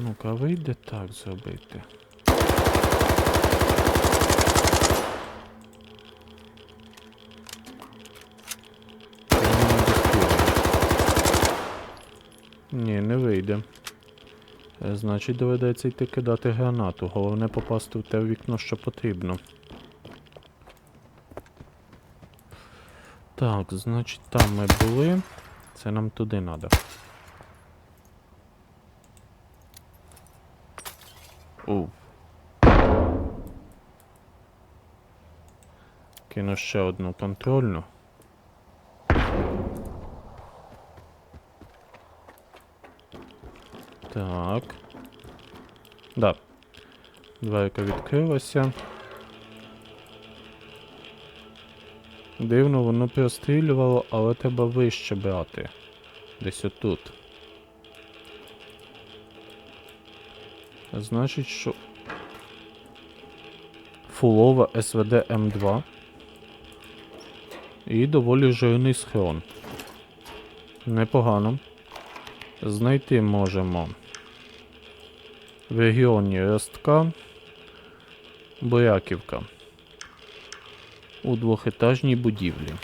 Ну-ка, вийде так зробити. Ні, не вийде. Е, Значить, доведеться йти кидати гранату. Головне попасти в те вікно, що потрібно. Так, значить, там ми були. Це нам туди треба. Оу. Кину ще одну контрольну. Так. Да. Дверка відкрилася. Дивно, воно прострілювало, але треба вище брати. Десь отут. Значить, що. Фулова СВД М2. І доволі жирний схрон. Непогано. Знайти можемо в регіоні Ростка, Буряківка у двохетажній будівлі.